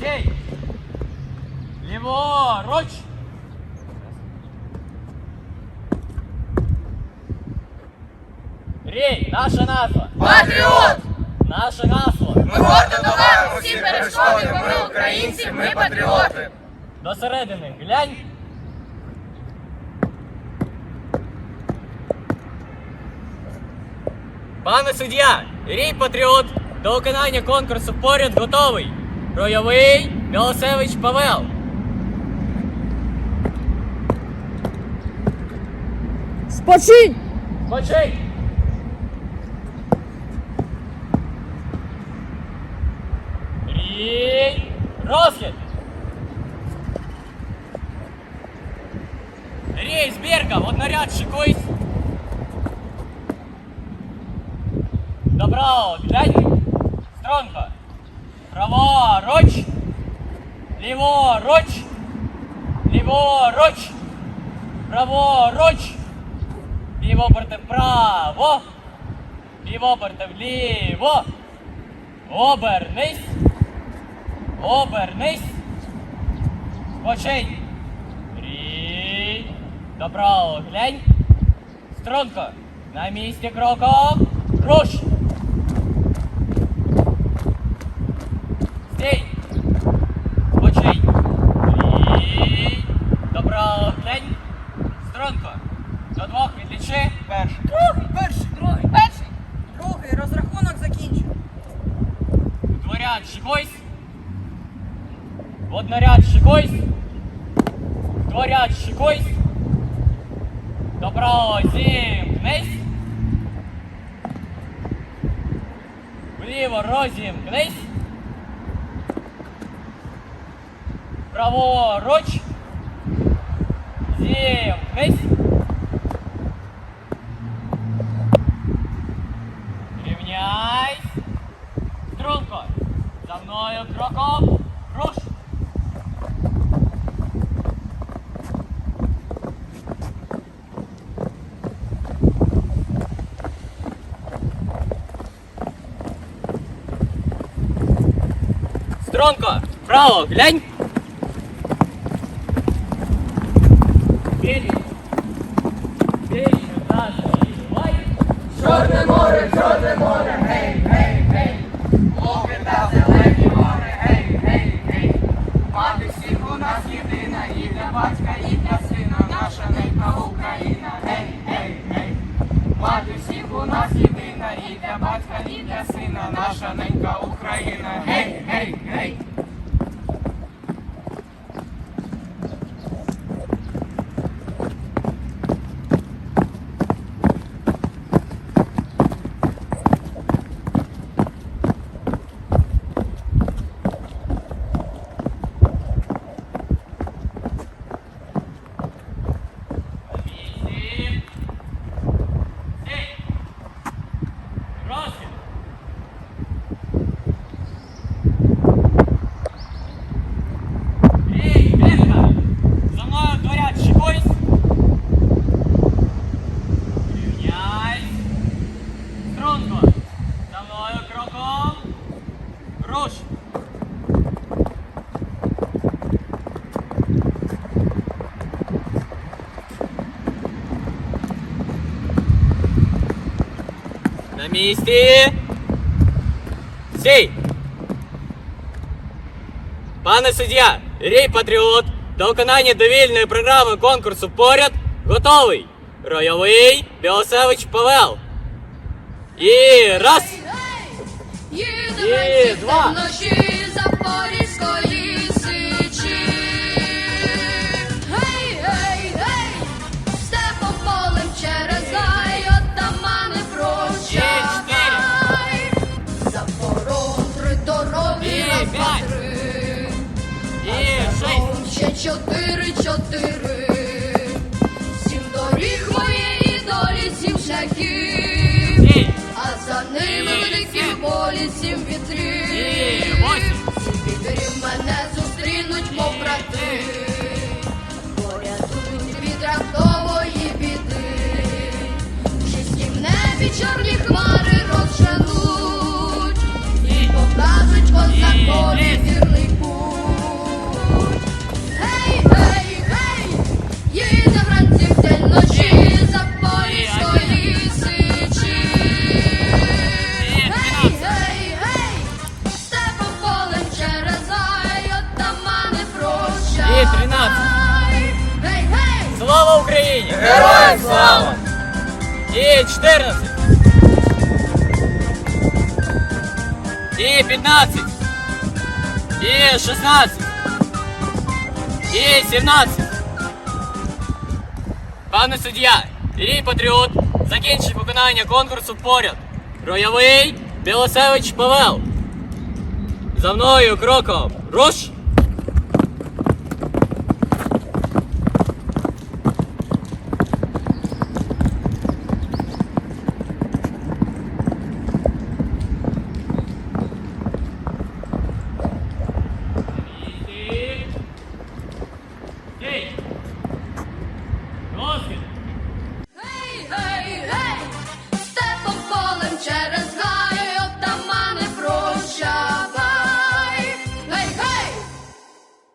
Стій. Ліворуч. Рій, наша назва. Патріот! Наше гасло. Ми гордо долаємо всі перешкоди, бо ми українці, ми патріоти. До середини глянь. Пане суддя, рій патріот до виконання конкурсу поряд готовий. Ройовий Білосевич Павел. Спочинь! Почей! Рій! Розхід! Рій, збірка, в одноряд шикуйсь! Добро, глянь! Струнко! Праворуч! Ліворуч! Ліворуч! Праворуч! Ліво оберте вправо. Ліво оберте вліво. Обернись. Обернись. Спочинь. Рій. Добро глянь. Струнко. На місці кроком. Руш. Стій. Спочинь. Рій. Добро глянь. Струнко. До двох відлічи. Перший. Другий, перший, другий, перший, другий, розрахунок закінчено. Дворяд шикуйсь. Водноряд шикуйсь. Дворяд шикуйсь. Добро зімкнись. Вліво розімкнись. Праворуч. Зімкнись. Рівняйсь. Струнко, за мною кроком. Руш. Струнко, вправо, глянь. Для сина, наша ненька Україна, гей, гей, гей. Мати всіх у нас єдина, і для батька, і для сина, наша ненька Україна, гей, гей, гей. Руш. На місці. Стій. Пане суддя, рій патріот до виконання довільної програми конкурсу поряд готовий. Ройовий Білосевич Павел. І раз. Їде І два. Героям слава! І 14. І 15. І 16. І 17. Пане суддя, рій патріот закінчив виконання конкурсу поряд. Роявий Білосевич Павел. За мною кроком. Руш!